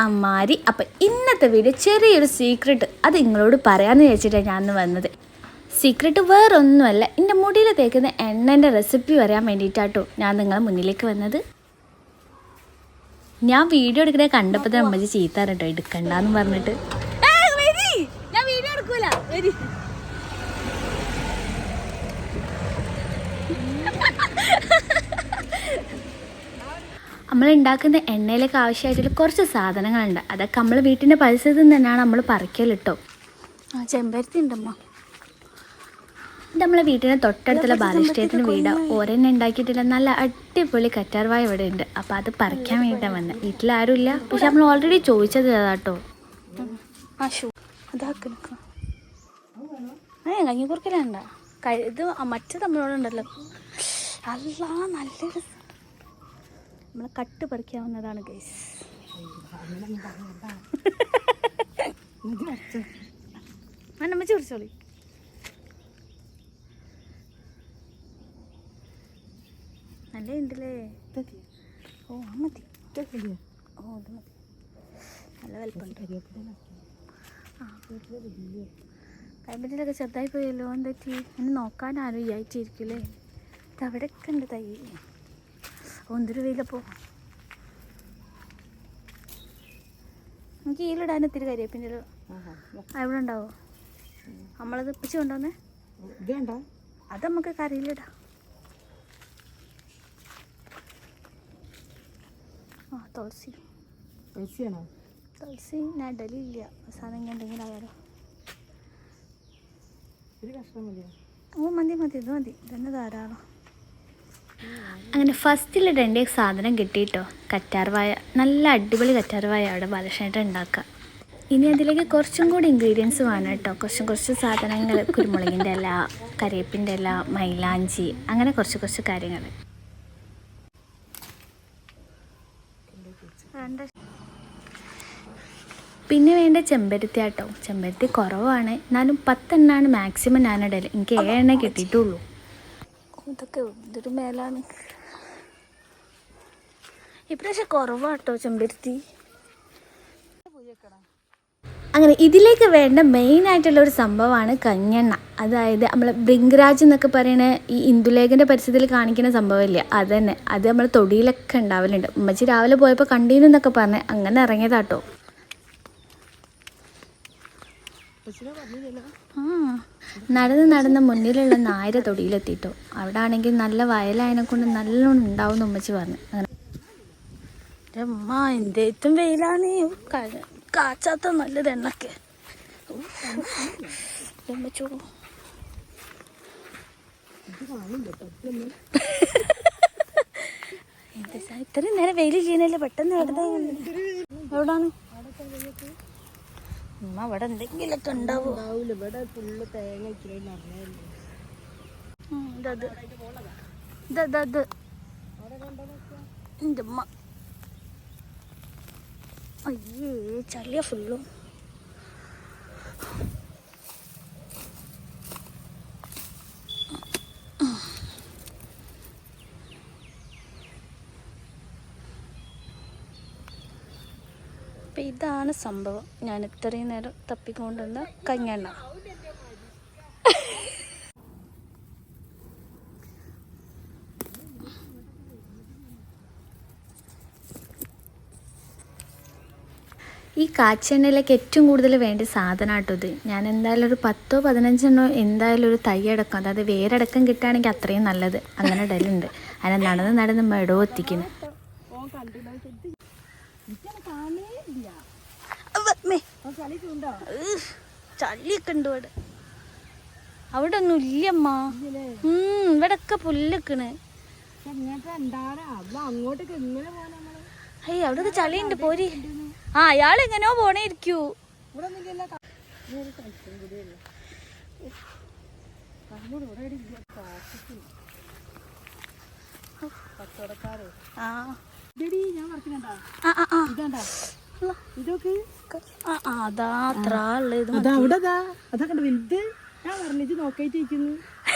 അമ്മാരി. അപ്പം ഇന്നത്തെ വീഡിയോ ചെറിയൊരു സീക്രട്ട് അത് നിങ്ങളോട് പറയാമെന്ന് വിചാരിച്ചിട്ടാണ് ഞാൻ വന്നത്. സീക്രട്ട് വേറൊന്നുമല്ല എന്റെ മുടിയിൽ തേക്കുന്ന എണ്ണന്റെ റെസിപ്പി പറയാൻ വേണ്ടിയിട്ടാട്ടോ ഞാൻ നിങ്ങളെ മുന്നിലേക്ക് വന്നത്. ഞാൻ വീഡിയോ എടുക്കണേ കണ്ടപ്പോൾ തന്നെ അമ്മച്ചി ചീത്ത എടുക്കണ്ടെന്ന് പറഞ്ഞിട്ട്. ഞാൻ വീഡിയോ നമ്മൾ ഉണ്ടാക്കുന്ന എണ്ണയിലേക്ക് ആവശ്യമായിട്ടുള്ള കുറച്ച് സാധനങ്ങളുണ്ട്. അതൊക്കെ നമ്മൾ വീട്ടിന്റെ പരിസരത്ത് നിന്ന് തന്നെയാണ് നമ്മൾ പറിക്കലിട്ടോ. ആ ചെമ്പരത്തി ഉണ്ടമ്മ. ഇത് നമ്മളെ വീട്ടിന് തൊട്ടടുത്തുള്ള ബാലസ്റ്റേറ്റിന് വീട്. ഓരെന്നെ ഉണ്ടാക്കിയിട്ടുള്ള നല്ല അടിപൊളി കറ്റാർവായ ഇവിടെ ഉണ്ട് അപ്പോൾ അത് പറിക്കാൻ വേണ്ടിയിട്ടാണ് വന്നത് വീട്ടിലാരും ഇല്ല പക്ഷെ നമ്മൾ ഓൾറെഡി ചോദിച്ചത് കേട്ടോ ആ ഷൂ. അതാക്ക ഏ കഞ്ഞി കുറുക്കലുണ്ട ഇത് മറ്റേ നമ്മളോടുണ്ടല്ലോ അല്ല നല്ലൊരു നമ്മൾ കട്ട് പറിക്കാവുന്നതാണ് ഗൈസ് നമ്മ ചോറിച്ചോളി നല്ല ഉണ്ടല്ലേ ഓ ആ മതി. ഓ അത് മതി. നല്ല വലുപ്പമുണ്ട്. ആ. കൈമ്പറ്റിലൊക്കെ ചെറുതായി പോയല്ലോ എന്താ എന്നെ നോക്കാൻ ആരും വിചാരിച്ചിരിക്കില്ലേ? ഇത് അവിടെയൊക്കെ ഉണ്ട് തൈ. എന്തൊരു വെയിലപ്പോ എനിക്ക് ഈലിടാൻ ഇത്തിരി കരിയേപ്പിന്റെ ഒരു അവിടെ ഉണ്ടാവോ? നമ്മളത് പിച്ചു കൊണ്ടുവന്നേ. അത് നമുക്ക് കറിയിലിടാം ആ തുളസി. തുളസി ഞാൻ ഇടലില്ല അവസാനം ഇങ്ങനെ എന്തെങ്കിലും ആയാലോ. ഓ മതി മതി. ഇത് മതി. ഇതന്നെ ധാരാളം. അങ്ങനെ ഫസ്റ്റിൽ രണ്ട് സാധനം കിട്ടിയിട്ടോ കറ്റാർവായ നല്ല അടിപൊളി കറ്റാർവായ അവിടെ ബാലകൃഷ്ണേട്ട ഉണ്ടാക്കുക. ഇനി അതിലേക്ക് കുറച്ചും കൂടി ഇൻഗ്രീഡിയൻസ് വേണം കേട്ടോ. കുറച്ചും കുറച്ച് സാധനങ്ങൾ. കുരുമുളകിന്റെ ഇല കറിവേപ്പിന്റെ ഇല മൈലാഞ്ചി അങ്ങനെ കുറച്ച് കുറച്ച് കാര്യങ്ങൾ. പിന്നെ വേണ്ട ചെമ്പരത്തി ആട്ടോ ചെമ്പരത്തി കുറവാണ്. എന്നാലും പത്തെണ്ണാണ് മാക്സിമം ഞാനിടൽ എനിക്ക് ഏഴെണ്ണ കിട്ടിയിട്ടുള്ളൂ. ഇതൊക്കെ ഇതൊരു മേലാണ്. ഇപ്രാവശ്യം കുറവാട്ടോ ചെമ്പരുത്തി. അങ്ങനെ ഇതിലേക്ക് വേണ്ട മെയിൻ ആയിട്ടുള്ള ഒരു സംഭവമാണ് കഞ്ഞെണ്ണ. അതായത് നമ്മൾ ബ്രിങ്കരാജ് എന്നൊക്കെ പറയുന്ന ഈ ഇന്ദുലേഖന്റെ പരിസരത്തിൽ കാണിക്കുന്ന സംഭവമില്ല? അത് തന്നെ അത് നമ്മൾ തൊടിയിലൊക്കെ ഉണ്ടാവലുണ്ട്. ഉമ്മച്ചി രാവിലെ പോയപ്പോൾ കണ്ടീനു എന്നൊക്കെ പറഞ്ഞ് അങ്ങനെ ഇറങ്ങിയതാട്ടോ. നടന്ന് നടന്ന് മുന്നിലുള്ള നായര തൊടിയിലെത്തിയിട്ടോ. അവിടെ ആണെങ്കിൽ നല്ല വയലായനെ കൊണ്ട് നല്ലോണം ഉണ്ടാവും ഉമ്മച്ചി പറഞ്ഞു. അമ്മ അമ്മ ഏറ്റവും വെയിലാണ്. കാച്ചാത്ത നല്ലത് എണ്ണക്ക്. ഇത്രയും നേരം വെയിൽ ചെയ്യുന്നില്ല പെട്ടെന്ന് എവിടെ എവിടാണ്? ഉമ്മ അവിടെ എന്തെങ്കിലുമൊക്കെ ഉണ്ടാവോ? ഉം, ഇതത്. ഇതത്, ഇത്. എന്റെ ഉമ്മ. അയ്യേ ചളിയ ഫുള്ളും അപ്പം ഇതാണ് സംഭവം. ഞാൻ ഇത്രയും നേരം തപ്പിക്കൊണ്ടുവന്ന കഞ്ഞെണ്ണ. ഈ കാച്ചെണ്ണയിലേക്ക് ഏറ്റവും കൂടുതൽ വേണ്ട സാധനം ആട്ടോ ഇത്. ഞാൻ എന്തായാലും ഒരു പത്തോ പതിനഞ്ചെണ്ണോ എന്തായാലും ഒരു തൈ അടക്കം അതായത് വേരടക്കം കിട്ടുകയാണെങ്കിൽ അത്രയും നല്ലത്. അങ്ങനെ ഇടലുണ്ട്. അങ്ങനെ നടന്ന് നടന്ന് മെടോ എത്തിക്കുന്നു. ചളിയൊക്കെ ഉണ്ട് ഇവിടെ. അവിടെ ഒന്നും ഇല്ലമ്മ ഉം ഇവിടെ ഒക്കെ പുല്ലൊക്കണ് അങ്ങോട്ടേക്ക് എങ്ങനെ പോകാൻ നമ്മൾ. അയ്യ അവിടെ ചളിയുണ്ട് പോരി. ആ അയാൾ എങ്ങനെയോ പോണേ ഇരിക്കൂ. ആ. ഇതൊക്കെ ആ ആ, അതാ അത്ര ഉള്ളത് ഇത് അതാ അവിടെ അതാ വലുത്. ഞാൻ പറഞ്ഞു ഇത്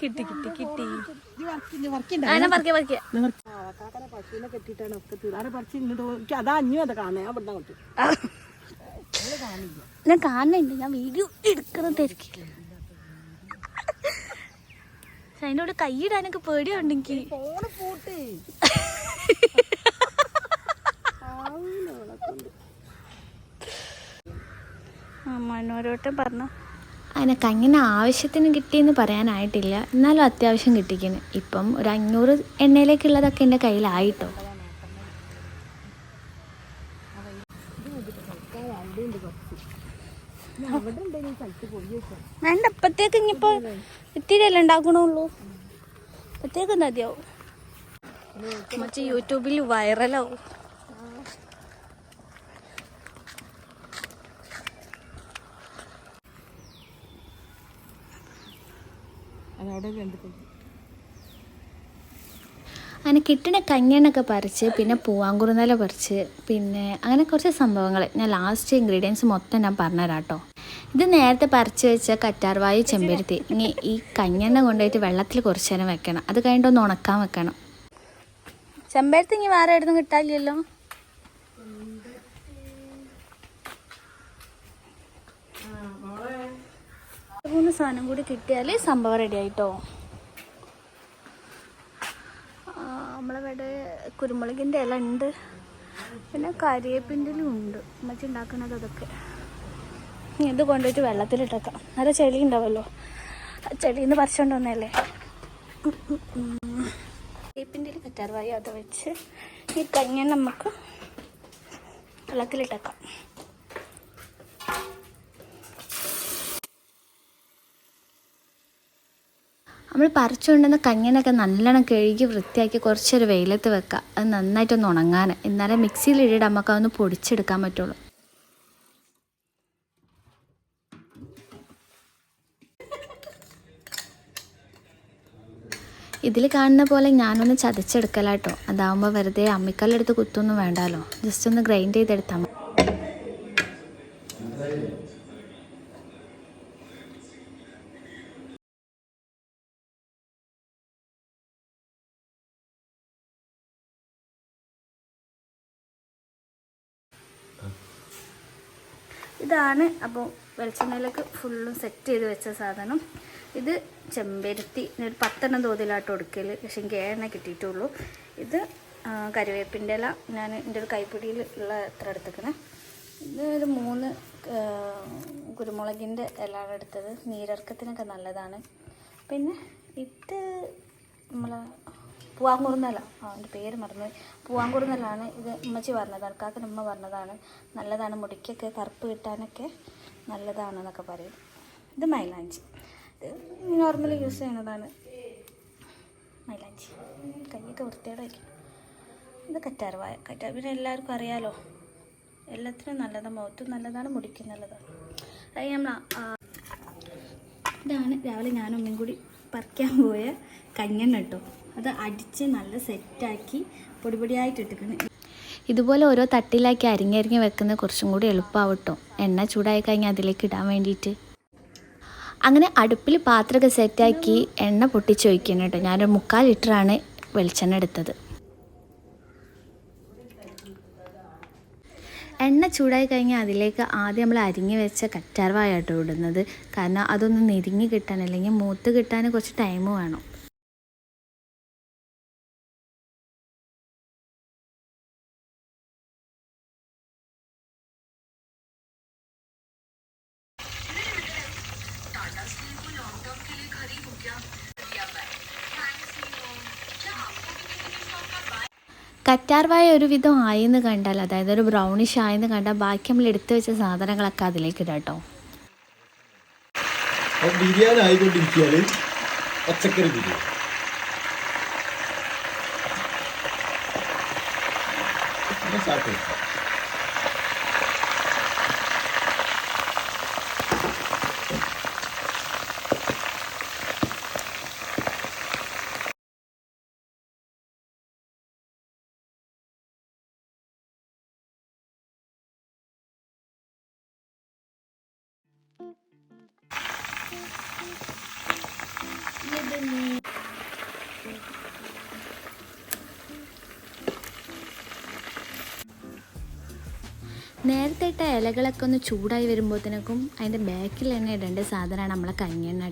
കിട്ടി കിട്ടി കിട്ടി. പശുവിനെ കെട്ടിയിട്ടാണ് ഒക്കെ പറിച്ച് ഇങ്ങോട്ട് അതാ അഞ്ഞു അതാ ഞാൻ അങ്ങോട്ട്. ഞാൻ കാണുന്നുണ്ട്. ഞാൻ വീഡിയോ എടുക്കണം തിരക്കില്ല അതിനോട് കൈയിടാനൊക്കെ പേടിയുണ്ടെങ്കിൽ ഫോണ് പൂട്ട്. മനോരോട്ടം പറഞ്ഞു? അതിനൊക്കെ അങ്ങനെ ആവശ്യത്തിന് കിട്ടിയെന്ന് പറയാനായിട്ടില്ല. എന്നാലും അത്യാവശ്യം കിട്ടിക്കുന്നു ഇപ്പം ഒരു അഞ്ഞൂറ് എണ്ണയിലേക്കുള്ളതൊക്കെ എന്റെ കയ്യിലായിട്ടോ. വേണ്ട അപ്പത്തേക്ക് ഇനിയിപ്പോ ഇത്തിരിയല്ലേ ഉണ്ടാക്കണുള്ളൂ. അപ്പത്തേക്ക് മതിയാവും? മറ്റേ യൂട്യൂബിൽ വൈറലാവും. അതവിടെ അങ്ങനെ കിട്ടണ കഞ്ഞെണ്ണൊക്കെ പറിച്ച് പിന്നെ പൂവാങ്കുറുന്നല പറിച്ച് പിന്നെ അങ്ങനെ കുറച്ച് സംഭവങ്ങൾ ഞാൻ ലാസ്റ്റ് ഇൻഗ്രീഡിയൻസ് മൊത്തം ഞാൻ പറഞ്ഞുതരാം കേട്ടോ ഇത് നേരത്തെ പറിച്ച് വെച്ച കറ്റാർവായു ചെമ്പരുത്തി. ഇനി ഈ കഞ്ഞെണ്ണ കൊണ്ടുപോയിട്ട് വെള്ളത്തിൽ കുറച്ച് നേരം വെക്കണം. അത് കഴിഞ്ഞിട്ട് ഒന്ന് ഉണക്കാൻ വെക്കണം. ചെമ്പരത്തി ഇനി വേറെ എവിടുന്ന് കിട്ടാനില്ലല്ലോ. മൂന്ന് സാധനം കൂടി കിട്ടിയാൽ സംഭവം റെഡി ആയിട്ടോ? നമ്മളിവിടെ കുരുമുളകിന്റെ ഇല ഉണ്ട്. പിന്നെ കരിയേപ്പിന്റെലും ഉണ്ട്. അമ്മച്ചി ഉണ്ടാക്കുന്നത് അതൊക്കെ. ഇത് കൊണ്ടുപോയിട്ട് വെള്ളത്തിലിട്ടേക്കാം. നല്ല ചെളി ഉണ്ടാവുമല്ലോ ചെളിന്ന് നിന്ന് പറിച്ചുകൊണ്ട് വന്നല്ലേ കരിയേപ്പിന്റെ കറ്റാർവായി അത് വെച്ച് ഈ കഞ്ഞ നമുക്ക് വെള്ളത്തിലിട്ടേക്കാം. നമ്മൾ പറിച്ചുകൊണ്ടുവന്ന കഞ്ഞനൊക്കെ നല്ലോണം കഴുകി വൃത്തിയാക്കി കുറച്ചൊരു വെയിലത്ത് വെക്കുക. അത് നന്നായിട്ടൊന്ന് ഉണങ്ങാൻ. എന്നാലേ മിക്സിയിൽ ഇട്ടിട്ട് നമുക്ക് അതൊന്ന് പൊടിച്ചെടുക്കാൻ പറ്റുള്ളൂ. ഇതിൽ കാണുന്ന പോലെ ഞാനൊന്ന് ചതച്ചെടുക്കലാട്ടോ അതാവുമ്പോൾ വെറുതെ അമ്മിക്കല്ലെടുത്ത് കുത്തൊന്നും വേണ്ടാലോ. ജസ്റ്റ് ഒന്ന് ഗ്രൈൻഡ് ചെയ്തെടുത്താൽ മതി. ഇതാണ്. അപ്പോൾ വെളിച്ചെണ്ണയിലേക്ക് ഫുള്ളും സെറ്റ് ചെയ്ത് വെച്ച സാധനം. ഇത് ചെമ്പരത്തി ഒരു പത്തെണ്ണം തോതിലായിട്ട് കൊടുക്കൽ പക്ഷെ എനിക്ക് ഏഴെണ്ണ കിട്ടിയിട്ടുള്ളൂ. ഇത് കരുവേപ്പിന്റെ ഇല. ഞാൻ എന്റെ ഒരു കൈപ്പിടിയിൽ ഉള്ള എത്ര എടുത്തേക്കണേ. ഇത് ഒരു മൂന്ന് കുരുമുളകിന്റെ ഇലാണ് എടുത്തത്. നീരിറക്കത്തിനൊക്കെ നല്ലതാണ്. പിന്നെ ഇത് നമ്മളെ പൂവാങ്കുറുന്നല. ആ എന്റെ പേര് മറന്നു പൂവാങ്കുറുന്നലാണ് ഇത് ഉമ്മച്ചി പറഞ്ഞതാണ് കാക്കൻ ഉമ്മ പറഞ്ഞതാണ്. നല്ലതാണ് മുടിക്കൊക്കെ കറുപ്പ് കിട്ടാനൊക്കെ നല്ലതാണെന്നൊക്കെ പറയും. ഇത് മൈലാഞ്ചി. ഇത് നോർമലി യൂസ് ചെയ്യുന്നതാണ് മൈലാഞ്ചി. കൈയൊക്കെ വൃത്തിയോടായിരിക്കും ഇത് കറ്റാർവായ കറ്റാർ പിന്നെ എല്ലാവർക്കും അറിയാലോ എല്ലാത്തിനും നല്ലതാണ് മുഖത്തും നല്ലതാണ് മുടിക്കും നല്ലതാണ്. അത് നമ്മൾ ഇതാണ്. രാവിലെ ഞാനും കൂടി പറിക്കാൻ പോയ കഞ്ഞെണ്ണ കേട്ടോ. അത് അടിച്ച് നല്ല സെറ്റാക്കി പൊടി പൊടിയായിട്ട് ഇട്ടിക്കണം ഇതുപോലെ ഓരോ തട്ടിലാക്കി അരിഞ്ഞരിഞ്ഞ് വെക്കുന്നത് കുറച്ചും കൂടി എളുപ്പമാവട്ടോ എണ്ണ ചൂടായി കഴിഞ്ഞാൽ അതിലേക്ക് ഇടാൻ വേണ്ടിയിട്ട്. അങ്ങനെ അടുപ്പിൽ പാത്രമൊക്കെ സെറ്റാക്കി എണ്ണ പൊട്ടിച്ച് ഒഴിക്കണം കേട്ടോ ഞാനൊരു മുക്കാൽ ലിറ്ററാണ് വെളിച്ചെണ്ണ എടുത്തത്. എണ്ണ ചൂടായി കഴിഞ്ഞാൽ അതിലേക്ക് ആദ്യം നമ്മൾ അരിഞ്ഞു വെച്ച കറ്റാർവായാട്ടോ ഇടുന്നത്. കാരണം അതൊന്ന് നെരിഞ്ഞ് കിട്ടാൻ അല്ലെങ്കിൽ മൂത്ത് കിട്ടാൻ കുറച്ച് ടൈം വേണം. കറ്റാർവായ ഒരുവിധം ആയെന്ന് കണ്ടാൽ അതായത് ഒരു ബ്രൗണിഷ് ആയെന്ന് കണ്ടാൽ ബാക്കി നമ്മൾ എടുത്തു വെച്ച സാധനങ്ങളൊക്കെ അതിലേക്ക് ഇടാട്ടോ ബിരിയാണി ആയിക്കൊണ്ടിരിക്കുകയാണ്. നേരത്തെ ഇട്ട ഇലകളൊക്കെ ഒന്ന് ചൂടായി വരുമ്പോഴത്തേക്കും അതിന്റെ ബാക്കിൽ തന്നെ ഇടേണ്ട സാധനമാണ് നമ്മളെ കഞ്ഞെണ്ണ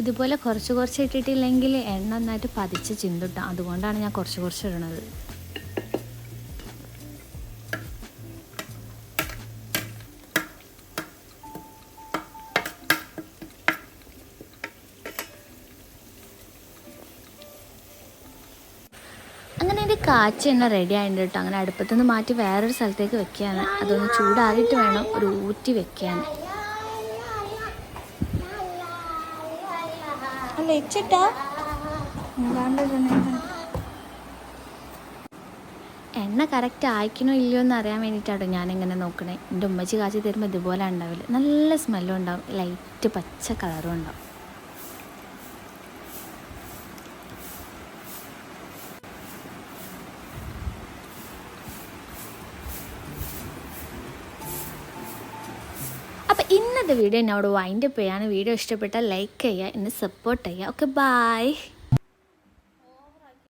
ഇതുപോലെ കുറച്ച് കുറച്ച് ഇട്ടിട്ടില്ലെങ്കിൽ എണ്ണ നന്നായിട്ട് പതിച്ച് ചിന്തിട്ടാം. അതുകൊണ്ടാണ് ഞാൻ കുറച്ച് കുറച്ച് ഇടണത്. അങ്ങനെ എണ്ണ റെഡി ആയിട്ടുണ്ട് കേട്ടോ അങ്ങനെ അടുപ്പത്തുനിന്ന് മാറ്റി വേറൊരു സ്ഥലത്തേക്ക് വെക്കുകയാണ്. അതൊന്ന് ചൂടാറിയിട്ട് വേണം ഒരു ഊറ്റി വെക്കാൻ. അല്ല എണ്ണ കറക്റ്റ് ആയിക്കണോ ഇല്ലയോ എന്ന് അറിയാൻ വേണ്ടിയിട്ടാട്ടോ ഞാനിങ്ങനെ നോക്കണേ. എന്റെ ഉമ്മച്ചി കാച്ചി തരുമ്പോൾ ഇതുപോലെ ഉണ്ടാവില്ല. നല്ല സ്മെല്ലും ഉണ്ടാവും. ലൈറ്റ് പച്ച കളറും ഉണ്ടാവും. വീഡിയോ എന്നോട് വൈൻഡപ്പ് ചെയ്യാണ് വീഡിയോ ഇഷ്ടപ്പെട്ടാൽ ലൈക്ക് ചെയ്യുക എന്നെ സപ്പോർട്ട് ചെയ്യുക. Okay bye